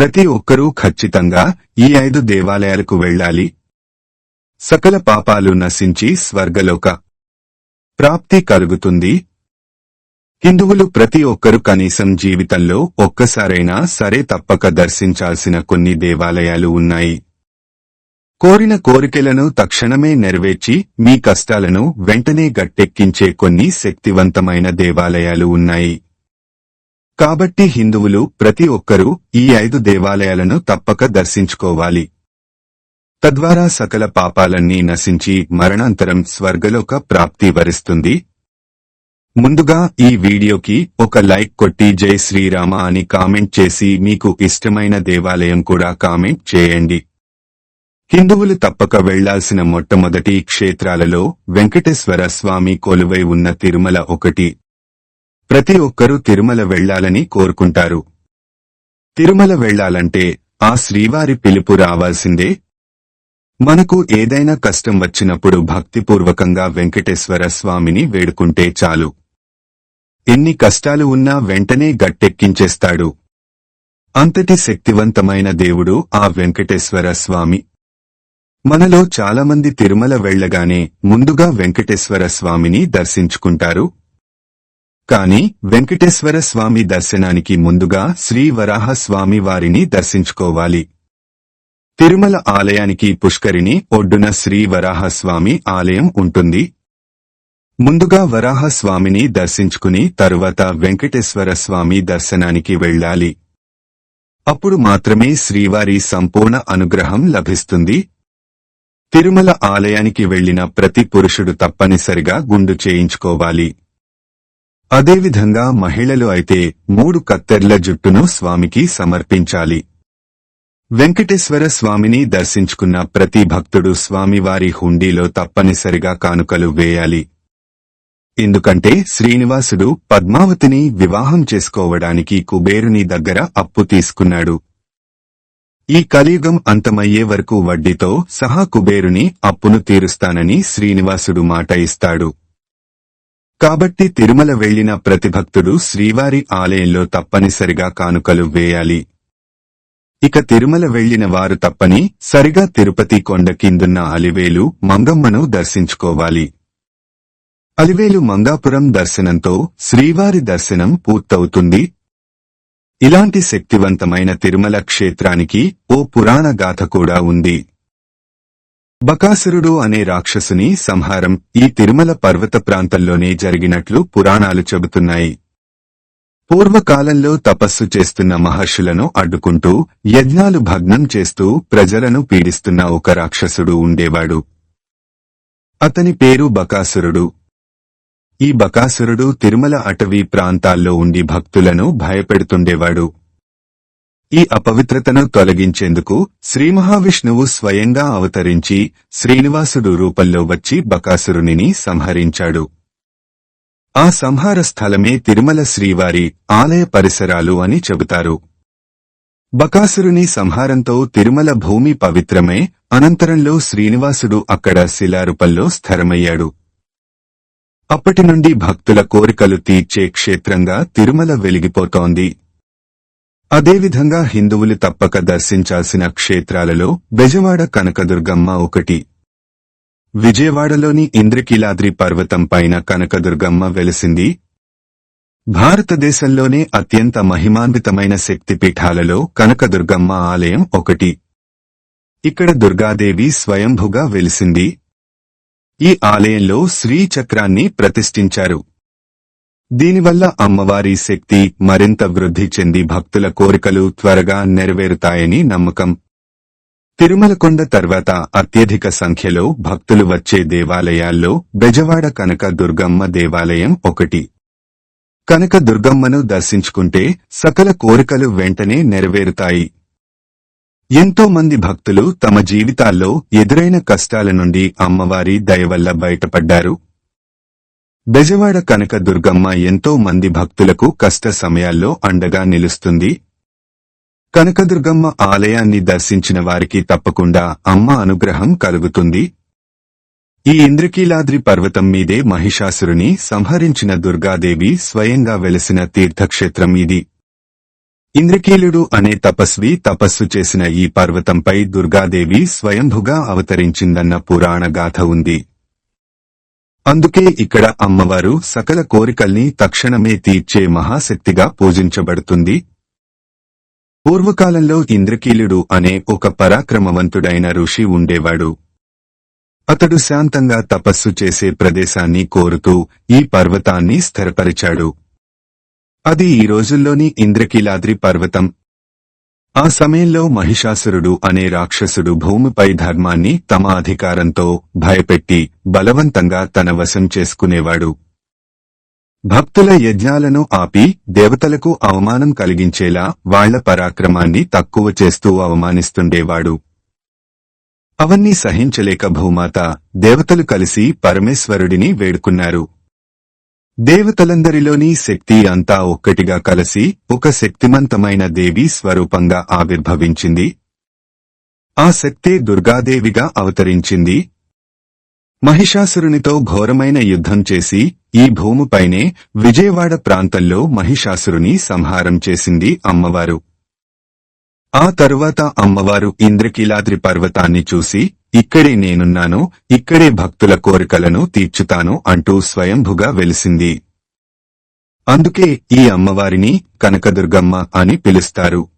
ప్రతి ఒక్కరూ ఖచ్చితంగా ఈ ఐదు దేవాలయాలకు వెళ్ళాలి. సకల పాపాలు నశించి స్వర్గలోక ప్రాప్తి కలుగుతుంది. హిందువులు ప్రతి ఒక్కరు కనీసం జీవితంలో ఒక్కసారైనా సరే తప్పక దర్శించాల్సిన కొన్ని దేవాలయాలు ఉన్నాయి. కోరిన కోరికలను తక్షణమే నెరవేర్చి మీ కష్టాలను వెంటనే గట్టెక్కించే కొన్ని శక్తివంతమైన దేవాలయాలు ఉన్నాయి. కాబట్టి హిందువులు ప్రతి ఒక్కరూ ఈ ఐదు దేవాలయాలను తప్పక దర్శించుకోవాలి. తద్వారా సకల పాపాలన్నీ నశించి మరణాంతరం స్వర్గలోక ప్రాప్తి వరిస్తుంది. ముందుగా ఈ వీడియోకి ఒక లైక్ కొట్టి జై శ్రీరామ అని కామెంట్ చేసి మీకు ఇష్టమైన దేవాలయం కూడా కామెంట్ చేయండి. హిందువులు తప్పక వెళ్ళాల్సిన మొట్టమొదటి క్షేత్రాలలో వెంకటేశ్వర స్వామి కొలువై ఉన్న తిరుమల ఒకటి. ప్రతి ఒక్కరూ తిరుమల వెళ్ళాలని కోరుకుంటారు. తిరుమల వెళ్ళాలంటే ఆ శ్రీవారి పిలుపు రావాల్సిందే. మనకు ఏదైనా కష్టం వచ్చినప్పుడు భక్తిపూర్వకంగా వెంకటేశ్వర స్వామిని వేడుకుంటే చాలు. ఎన్ని కష్టాలు ఉన్నా వెంటనే గట్టెక్కించేస్తాడు. అంతటి శక్తివంతమైన దేవుడు ఆ వెంకటేశ్వర స్వామి. మనలో చాలామంది తిరుమల వెళ్ళగానే ముందుగా వెంకటేశ్వర స్వామిని దర్శించుకుంటారు. కాని వెంకటేశ్వర స్వామి దర్శనానికి ముందుగా శ్రీ వరాహ స్వామి వారిని దర్శించుకోవాలి. తిరుమల ఆలయానికి పుష్కరిణి ఒడ్డున శ్రీ వరాహ స్వామి ఆలయం ఉంటుంది. ముందుగా వరాహ స్వామిని దర్శించుకుని తరువాత వెంకటేశ్వర స్వామి దర్శనానికి వెళ్ళాలి. అప్పుడు మాత్రమే శ్రీవారి సంపూర్ణ అనుగ్రహం లభిస్తుంది. తిరుమల ఆలయానికి వెళ్ళిన ప్రతి పురుషుడు తప్పనిసరిగా గుండు చేయించుకోవాలి. అదేవిధంగా మహిళలు అయితే మూడు కత్తెర్ల జుట్టును స్వామికి సమర్పించాలి. వెంకటేశ్వర స్వామిని దర్శించుకున్న ప్రతి భక్తుడు స్వామివారి హుండీలో తప్పనిసరిగా కానుకలు వేయాలి. ఎందుకంటే శ్రీనివాసుడు పద్మావతిని వివాహం చేసుకోవడానికి కుబేరుని దగ్గర అప్పు తీసుకున్నాడు. ఈ కలియుగం అంతమయ్యే వరకు వడ్డీతో సహా కుబేరుని అప్పును తీరుస్తానని శ్రీనివాసుడు మాట ఇస్తాడు. కాబట్టి తిరుమల వెళ్ళిన ప్రతి భక్తుడు శ్రీవారి ఆలయంలో తప్పనిసరిగా కానుకలు వేయాలి. ఇక తిరుమల వెళ్ళిన వారు తప్పని సరిగా తిరుపతి కొండ కిందున్న అలివేలు మంగమ్మను దర్శించుకోవాలి. అలివేలు మంగాపురం దర్శనంతో శ్రీవారి దర్శనం పూర్తవుతుంది. ఇలాంటి శక్తివంతమైన తిరుమల క్షేత్రానికి ఓ పురాణ గాథ కూడా ఉంది. బకాసురుడు అనే రాక్షసుని సంహారం ఈ తిరుమల పర్వత ప్రాంతంలోనే జరిగినట్లు పురాణాలు చెబుతున్నాయి. పూర్వకాలంలో తపస్సు చేస్తున్న మహర్షులను అడ్డుకుంటూ యజ్ఞాలు భగ్నం చేస్తూ ప్రజలను పీడిస్తున్న ఒక రాక్షసుడు ఉండేవాడు. అతని పేరు బకాసురుడు. ఈ బకాసురుడు తిరుమల అటవీ ప్రాంతాల్లో ఉండి భక్తులను భయపెడుతుండేవాడు. ఈ అపవిత్రతను తొలగించేందుకు శ్రీ మహావిష్ణువు స్వయంగా అవతరించి శ్రీనివాసుడు రూపంలో వచ్చి బకాసురుని సంహరించాడు. ఆ సంహార స్థలమే తిరుమల శ్రీవారి ఆలయ పరిసరాలు అని చెబుతారు. బకాసురుని సంహారంతో తిరుమల భూమి పవిత్రమే అనంతరంలో శ్రీనివాసుడు అక్కడ శిలారూపంలో స్థిరమయ్యాడు. అప్పటి నుండి భక్తుల కోరికలు తీర్చే క్షేత్రంగా తిరుమల వెలిగిపోతోంది. అదేవిధంగా హిందువులు తప్పక దర్శించాల్సిన క్షేత్రాలలో బెజవాడ కనకదుర్గమ్మ ఒకటి. విజయవాడలోని ఇంద్రకీలాద్రి పర్వతం పైన కనకదుర్గమ్మ వెలిసింది. భారతదేశంలోనే అత్యంత మహిమాన్వితమైన శక్తిపీఠాలలో కనకదుర్గమ్మ ఆలయం ఒకటి. ఇక్కడ దుర్గాదేవి స్వయంభుగా వెలిసింది. ఈ ఆలయంలో శ్రీచక్రాన్ని ప్రతిష్ఠించారు. దీనివల్ల అమ్మవారి శక్తి మరింత వృద్ధి చెంది భక్తుల కోరికలు త్వరగా నెరవేరుతాయని నమ్మకం. తిరుమలకొండ తర్వాత అత్యధిక సంఖ్యలో భక్తులు వచ్చే దేవాలయాల్లో బెజవాడ కనక దుర్గమ్మ దేవాలయం ఒకటి. కనక దుర్గమ్మను దర్శించుకుంటే సకల కోరికలు వెంటనే నెరవేరుతాయి. ఎంతో మంది భక్తులు తమ జీవితాల్లో ఎదురైన కష్టాల నుండి అమ్మవారి దయవల్ల బయటపడ్డారు. బెజవాడ కనక దుర్గమ్మ ఎంతో మంది భక్తులకు కష్ట సమయాల్లో అండగా నిలుస్తుంది. కనకదుర్గమ్మ ఆలయాన్ని దర్శించిన వారికి తప్పకుండా అమ్మ అనుగ్రహం కలుగుతుంది. ఈ ఇంద్రకీలాద్రి పర్వతం మీదే మహిషాసురుని సంహరించిన దుర్గాదేవి స్వయంగా వెలసిన తీర్థక్షేత్రం ఇది. ఇంద్రకీలుడు అనే తపస్వి తపస్సు చేసిన ఈ పర్వతంపై దుర్గాదేవి స్వయంభుగా అవతరించిందన్న పురాణ గాథ ఉంది. అందుకే ఇక్కడ అమ్మవారు సకల కోరికల్ని తక్షణమే తీర్చే మహాశక్తిగా పూజించబడుతుంది. పూర్వకాలంలో ఇంద్రకీలుడు అనే ఒక పరాక్రమవంతుడైన ఋషి ఉండేవాడు. అతడు శాంతంగా తపస్సు చేసే ప్రదేశాన్ని కోరుతూ ఈ పర్వతాన్ని స్థిరపరిచాడు. అది ఈ రోజుల్లోని ఇంద్రకీలాద్రి పర్వతం ఆ సమయంలో మహిషాసురుడు అనే రాక్షసుడు భూమిపై ధర్మాన్ని తమ అధికారంతో భయపెట్టి బలవంతంగా తన వశం చేసుకునేవాడు. భక్తుల యజ్ఞాలను ఆపి దేవతలకు అవమానం కలిగించేలా వాళ్ళ పరాక్రమాన్ని తక్కువ చేస్తూ అవమానిస్తుండేవాడు. అవన్నీ సహించలేక భూమాత దేవతలు కలిసి పరమేశ్వరుడిని వేడుకున్నారు. దేవతలందరిలోని శక్తి అంతా ఒక్కటిగా కలిసి ఒక శక్తిమంతమైన దేవి స్వరూపంగా ఆవిర్భవించింది. ఆ శక్తే దుర్గాదేవిగా అవతరించింది. మహిషాసురునితో ఘోరమైన యుద్ధం చేసి ఈ భూమిపైనే విజయవాడ ప్రాంతంలో మహిషాసురుని సంహారం చేసింది అమ్మవారు. ఆ తరువాత అమ్మవారు ఇంద్రకీలాద్రి పర్వతాన్ని చూసి ఇక్కడే నేనున్నాను ఇక్కడే భక్తుల కోరికలను తీర్చుతాను అంటూ స్వయంభుగా వెలిసింది. అందుకే ఈ అమ్మవారిని కనకదుర్గమ్మ అని పిలుస్తారు.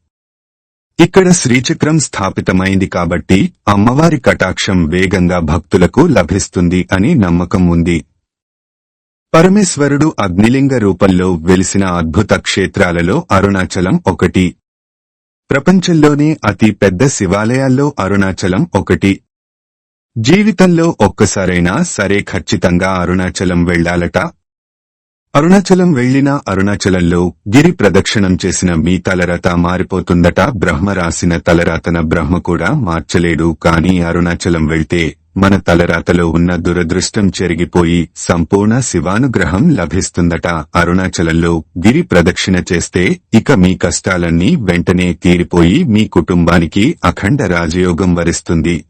ఇక్కడ శ్రీచక్రం స్థాపితమైంది కాబట్టి అమ్మవారి కటాక్షం వేగంగా భక్తులకు లభిస్తుంది అని నమ్మకం ఉంది. పరమేశ్వరుడు అగ్నిలింగ రూపంలో వెలిసిన అద్భుత క్షేత్రాలలో అరుణాచలం ఒకటి. ప్రపంచంలోనే అతి పెద్ద శివాలయాల్లో అరుణాచలం ఒకటి. జీవితంలో ఒక్కసారైనా సరే ఖచ్చితంగా అరుణాచలం వెళ్ళాలట అరుణాచలం వెళ్ళిన అరుణాచలంలో గిరి ప్రదక్షిణం చేసిన మీ తలరాత మారిపోతుందట. బ్రహ్మ రాసిన తలరాతన బ్రహ్మ కూడా మార్చలేడు. కాని అరుణాచలం వెళ్తే మన తలరాతలో ఉన్న దురదృష్టం చెరిగిపోయి సంపూర్ణ శివానుగ్రహం లభిస్తుందట. అరుణాచలంలో గిరి ప్రదక్షిణ చేస్తే ఇక మీ కష్టాలన్నీ వెంటనే తీరిపోయి మీ కుటుంబానికి అఖండ రాజయోగం వరిస్తుంది.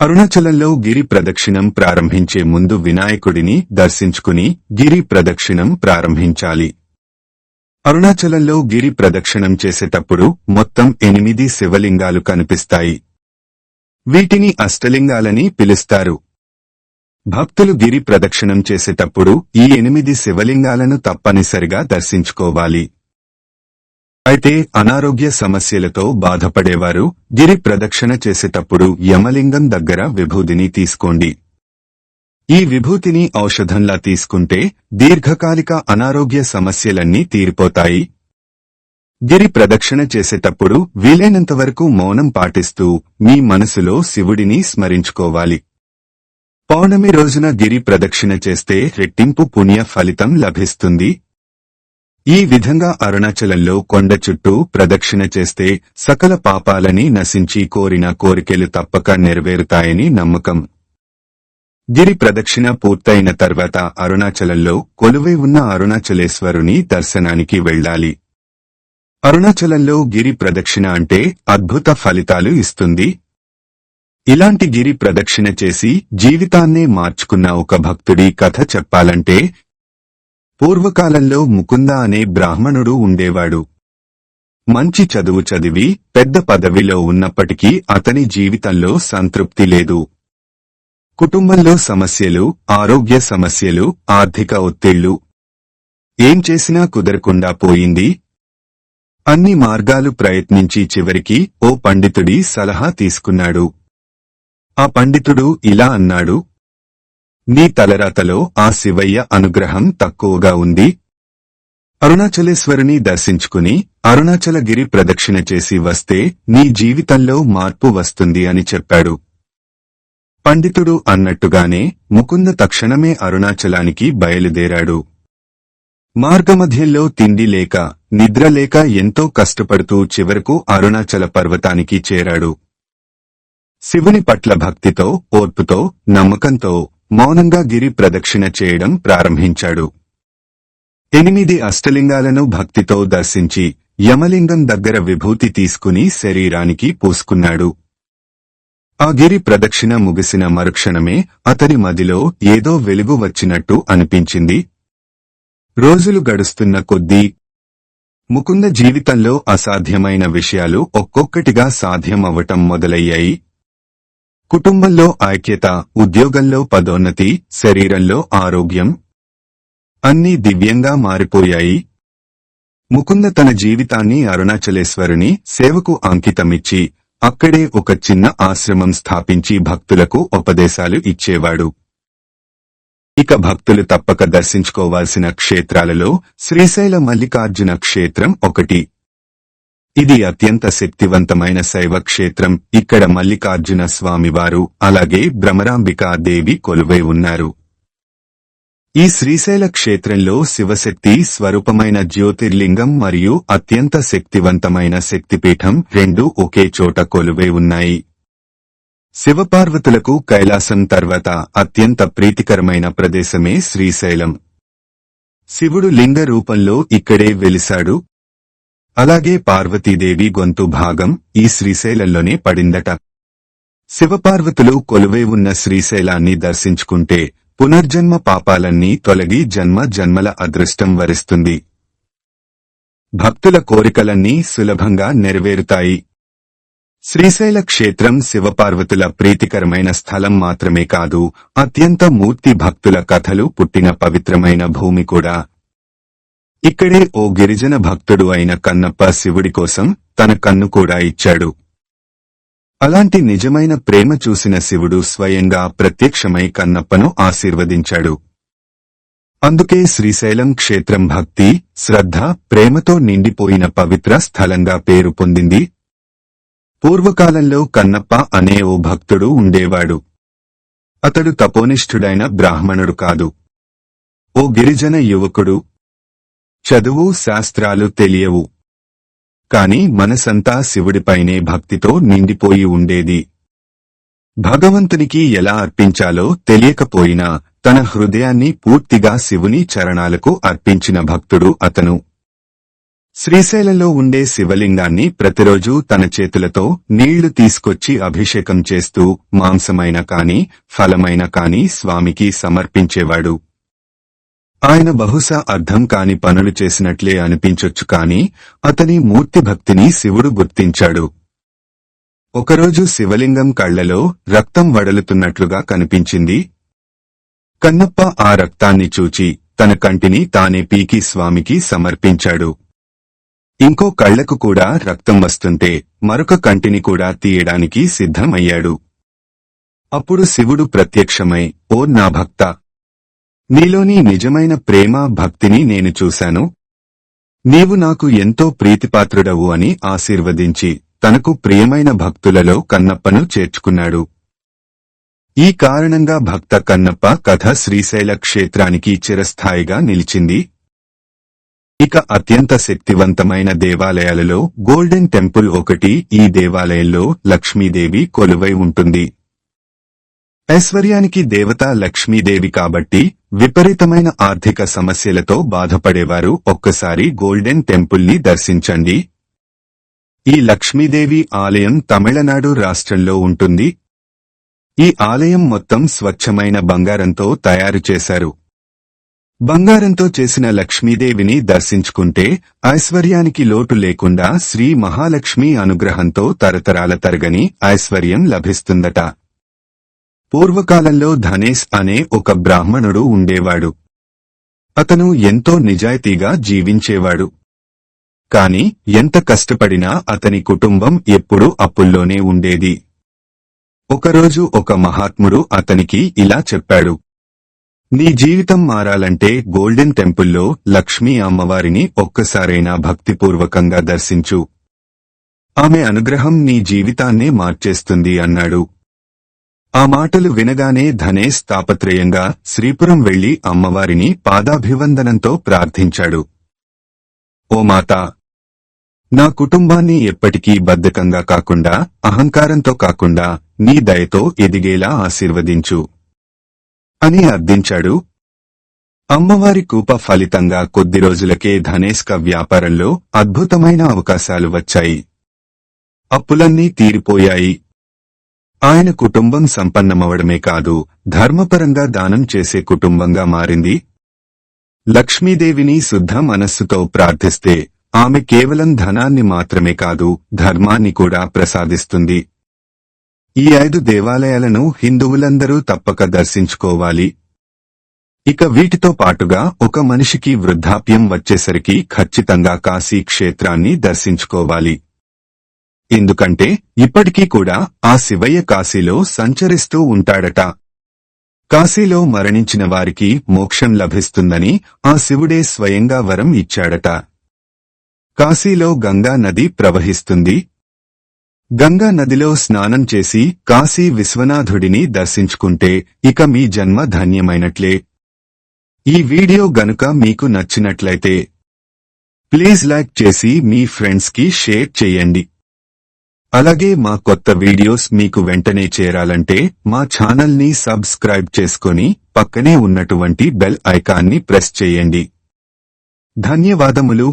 అరుణాచలంలో గిరి ప్రదక్షిణం ప్రారంభించే ముందు వినాయకుడిని దర్శించుకుని గిరి ప్రదక్షిణం ప్రారంభించాలి. అరుణాచలంలో గిరి ప్రదక్షిణం చేసేటప్పుడు మొత్తం ఎనిమిది శివలింగాలు కనిపిస్తాయి. వీటిని అష్టలింగాలని పిలుస్తారు. భక్తులు గిరి ప్రదక్షిణం చేసేటప్పుడు ఈ ఎనిమిది శివలింగాలను తప్పనిసరిగా దర్శించుకోవాలి. అయితే అనారోగ్య సమస్యలతో బాధపడేవారు గిరి ప్రదక్షిణ చేసేటప్పుడు యమలింగం దగ్గర విభూదిని తీసుకోండి. ఈ విభూతిని ఔషధంలా తీసుకుంటే దీర్ఘకాలిక అనారోగ్య సమస్యలన్నీ తీరిపోతాయి. గిరి ప్రదక్షిణ చేసేటప్పుడు వీలైనంత వరకు మౌనం పాటిస్తూ మీ మనసులో శివుడిని స్మరించుకోవాలి. పౌర్ణమి రోజున గిరి ప్రదక్షిణ చేస్తే రెట్టింపు పుణ్య ఫలితం లభిస్తుంది. ఈ విధంగా అరుణాచలంలో కొండ చుట్టూ ప్రదక్షిణ చేస్తే సకల పాపాలని నశించి కోరిన కోరికలు తప్పక నెరవేరుతాయని నమ్మకం. గిరి ప్రదక్షిణ పూర్తయిన తర్వాత అరుణాచలంలో కొలువై ఉన్న అరుణాచలేశ్వరుని దర్శనానికి వెళ్ళాలి. అరుణాచలంలో గిరి ప్రదక్షిణ అంటే అద్భుత ఫలితాలు ఇస్తుంది. ఇలాంటి గిరి ప్రదక్షిణ చేసి జీవితాన్నే మార్చుకున్న ఒక భక్తుడి కథ చెప్పాలంటే పూర్వకాలంలో ముకుంద అనే బ్రాహ్మణుడు ఉండేవాడు. మంచి చదువు చదివి పెద్ద పదవిలో ఉన్నప్పటికీ అతని జీవితంలో సంతృప్తి లేదు. కుటుంబంలో సమస్యలు ఆరోగ్య సమస్యలు ఆర్థిక ఒత్తిళ్ళు. ఏం చేసినా కుదరకుండా పోయింది అన్ని మార్గాలు ప్రయత్నించి చివరికి ఓ పండితుడి సలహా తీసుకున్నాడు. ఆ పండితుడు ఇలా అన్నాడు. నీ తలరాతలో ఆ శివయ్య అనుగ్రహం తక్కువగా ఉంది. అరుణాచలేశ్వరుని దర్శించుకుని అరుణాచలగిరి ప్రదక్షిణ చేసి వస్తే నీ జీవితంలో మార్పు వస్తుంది అని చెప్పాడు. పండితుడు అన్నట్టుగానే ముకుంద తక్షణమే అరుణాచలానికి బయలుదేరాడు. మార్గమధ్యంలో తిండి లేక నిద్ర లేక ఎంతో కష్టపడుతూ చివరకు అరుణాచల పర్వతానికి చేరాడు. శివుని పట్ల భక్తితో ఓర్పుతో నమ్మకంతో మౌనంగా గిరి ప్రదక్షిణ చేయడం ప్రారంభించాడు. ఎనిమిది అష్టలింగాలను భక్తితో దర్శించి యమలింగం దగ్గర విభూతి తీసుకుని శరీరానికి పూసుకున్నాడు. ఆ గిరి ప్రదక్షిణ ముగిసిన మరుక్షణమే అతని మదిలో ఏదో వెలుగు వచ్చినట్టు అనిపించింది. రోజులు గడుస్తున్న కొద్దీ ముకుంద జీవితంలో అసాధ్యమైన విషయాలు ఒక్కొక్కటిగా సాధ్యం అవ్వటం మొదలయ్యాయి. కుటుంబంలో ఐక్యత ఉద్యోగంలో పదోన్నతి శరీరంలో ఆరోగ్యం అన్నీ దివ్యంగా మారిపోయాయి. ముకుంద తన జీవితాన్ని అరుణాచలేశ్వరుని సేవకు అంకితమిచ్చి అక్కడే ఒక చిన్న ఆశ్రమం స్థాపించి భక్తులకు ఉపదేశాలు ఇచ్చేవాడు. ఇక భక్తులు తప్పక దర్శించుకోవాల్సిన క్షేత్రాలలో శ్రీశైల మల్లికార్జున క్షేత్రం ఒకటి. ఇది అత్యంత శక్తివంతమైన శైవ క్షేత్రం. ఇక్కడ మల్లికార్జున స్వామివారు అలాగే భ్రమరాంబికా దేవి కొలువై ఉన్నారు. ఈ శ్రీశైల క్షేత్రంలో శివశక్తి స్వరూపమైన జ్యోతిర్లింగం మరియు అత్యంత శక్తివంతమైన శక్తిపీఠం రెండు ఒకే చోట కొలువై ఉన్నాయి. శివపార్వతులకు కైలాసం తర్వాత అత్యంత ప్రీతికరమైన ప్రదేశమే శ్రీశైలం. శివుడు లింగ రూపంలో ఇక్కడే వెలిశాడు. అలాగే పార్వతీదేవి గొంతు భాగం ఈ శ్రీశైలంలోనే పడిందట. శివపార్వతులు కొలువై ఉన్న శ్రీశైలాన్ని దర్శించుకుంటే పునర్జన్మ పాపాలన్నీ తొలగి జన్మ జన్మల అదృష్టం వరిస్తుంది. భక్తుల కోరికలన్నీ సులభంగా నెరవేరుతాయి. శ్రీశైల క్షేత్రం శివపార్వతుల ప్రీతికరమైన స్థలం మాత్రమే కాదు అత్యంత మూర్తి భక్తుల కథలు పుట్టిన పవిత్రమైన భూమి కూడా. ఇక్కడే ఓ గిరిజన భక్తుడు అయిన కన్నప్ప శివుడి కోసం తన కన్ను కూడా ఇచ్చాడు. అలాంటి నిజమైన ప్రేమ చూసిన శివుడు స్వయంగా ప్రత్యక్షమై కన్నప్పను ఆశీర్వదించాడు. అందుకే శ్రీశైలం క్షేత్రం భక్తి శ్రద్ధ ప్రేమతో నిండిపోయిన పవిత్ర స్థలంగా పేరు పొందింది పూర్వకాలంలో కన్నప్ప అనే ఓ భక్తుడు ఉండేవాడు. అతడు తపోనిష్ఠుడైన బ్రాహ్మణుడు కాదు. ఓ గిరిజన యువకుడు. చదువు శాస్త్రాలు తెలియవు. కాని మనసంతా శివుడిపైనే భక్తితో నిండిపోయి ఉండేది. భగవంతునికి ఎలా అర్పించాలో తెలియకపోయినా తన హృదయాన్ని పూర్తిగా శివుని చరణాలకు అర్పించిన భక్తుడు అతను. శ్రీశైలంలో ఉండే శివలింగాన్ని ప్రతిరోజూ తన చేతులతో నీళ్ళు తీసుకొచ్చి అభిషేకం చేస్తూ మాంసమైన కాని ఫలమైన కాని స్వామికి సమర్పించేవాడు. ఆయన బహుశా అర్థం కాని పనులు చేసినట్లే అనిపించొచ్చు కాని అతని మూర్తి భక్తిని శివుడు గుర్తించాడు. ఒకరోజు శివలింగం కళ్ళలో రక్తం వడలుతున్నట్లుగా కనిపించింది. కన్నప్ప ఆ రక్తాన్ని చూచి తన కంటిని తానే పీకి స్వామికి సమర్పించాడు. ఇంకో కళ్ళకు కూడా రక్తం వస్తుంటే మరొక కంటిని కూడా తీయడానికి సిద్ధమయ్యాడు. అప్పుడు శివుడు ప్రత్యక్షమై ఓ నా భక్త! నీలోని నిజమైన ప్రేమ భక్తిని నేను చూశాను. నీవు నాకు ఎంతో ప్రీతిపాత్రుడవు అని ఆశీర్వదించి తనకు ప్రియమైన భక్తులలో కన్నప్పను చేర్చుకున్నాడు. ఈ కారణంగా భక్త కన్నప్ప కథ శ్రీశైల క్షేత్రానికి చిరస్థాయిగా నిలిచింది. ఇక అత్యంత శక్తివంతమైన దేవాలయాలలో గోల్డెన్ టెంపుల్ ఒకటి ఈ దేవాలయంలో లక్ష్మీదేవి కొలువై ఉంటుంది. ఐశ్వర్యానికి దేవత లక్ష్మీదేవి కాబట్టి విపరీతమైన ఆర్థిక సమస్యలతో బాధపడేవారు ఒక్కసారి గోల్డెన్ టెంపుల్ని దర్శించండి. ఈ లక్ష్మీదేవి ఆలయం తమిళనాడు రాష్ట్రంలో ఉంటుంది. ఈ ఆలయం మొత్తం స్వచ్ఛమైన బంగారంతో తయారు చేశారు. బంగారంతో చేసిన లక్ష్మీదేవిని దర్శించుకుంటే ఐశ్వర్యానికి లోటు లేకుండా శ్రీ మహాలక్ష్మి అనుగ్రహంతో తరతరాల తరగని ఐశ్వర్యం లభిస్తుందట. పూర్వకాలంలో ధనేష్ అనే ఒక బ్రాహ్మణుడు ఉండేవాడు. అతను ఎంతో నిజాయితీగా జీవించేవాడు. కాని ఎంత కష్టపడినా అతని కుటుంబం ఎప్పుడూ అప్పుల్లోనే ఉండేది. ఒకరోజు ఒక మహాత్ముడు అతనికి ఇలా చెప్పాడు. నీ జీవితం మారాలంటే గోల్డెన్ టెంపుల్లో లక్ష్మీ అమ్మవారిని ఒక్కసారైనా భక్తిపూర్వకంగా దర్శించు. ఆమె అనుగ్రహం నీ జీవితాన్నే మార్చేస్తుంది అన్నాడు. ఆ మాటలు వినగానే ధనేష్ తాపత్రయంగా శ్రీపురం వెళ్ళి అమ్మవారిని పాదాభివందనంతో ప్రార్థించాడు. ఓ మాతా! నా కుటుంబాన్ని ఎప్పటికీ బద్ధకంగా కాకుండా అహంకారంతో కాకుండా నీ దయతో ఎదిగేలా ఆశీర్వదించు. అని అర్థించాడు. అమ్మవారి కూప ఫలితంగా కొద్ది రోజులకే ధనేష్క వ్యాపారంలో అద్భుతమైన అవకాశాలు వచ్చాయి. అప్పులన్నీ తీరిపోయాయి. ఆయన కుటుంబం సంపన్నమవడమే కాదు ధర్మపరంగా దానం చేసే కుటుంబంగా మారింది. లక్ష్మీదేవిని శుద్ధ మనస్సుతో ప్రార్థిస్తే ఆమె కేవలం ధనాన్ని మాత్రమే కాదు ధర్మాన్ని కూడా ప్రసాదిస్తుంది. ఈ ఐదు దేవాలయాలను హిందువులందరూ తప్పక దర్శించుకోవాలి. ఇక వీటితో పాటుగా ఒక మనిషికి వృద్ధాప్యం వచ్చేసరికి ఖచ్చితంగా కాశీ క్షేత్రాన్ని దర్శించుకోవాలి. ఎందుకంటే ఇప్పటికీ కూడా ఆ శివయ్య కాశీలో సంచరిస్తూ ఉంటాడట. కాశీలో మరణించిన వారికి మోక్షం లభిస్తుందని ఆ శివుడే స్వయంగా వరం ఇచ్చాడట. కాశీలో గంగా నది ప్రవహిస్తుంది గంగా నదిలో స్నానం చేసి కాశీ విశ్వనాథుడిని దర్శించుకుంటే ఇక మీ జన్మ ధన్యమైనట్లే. ఈ వీడియో గనుక మీకు నచ్చినట్లయితే ప్లీజ్ లైక్ చేసి మీ ఫ్రెండ్స్కి షేర్ చేయండి. అలాగే మా కొత్త వీడియోస్ మీకు వెంటనే చేరాలంటే మా ఛానల్ని సబ్స్క్రైబ్ చేసుకొని పక్కనే ఉన్నటువంటి బెల్ ఐకాన్ని ప్రెస్ చేయండి. ధన్యవాదములు.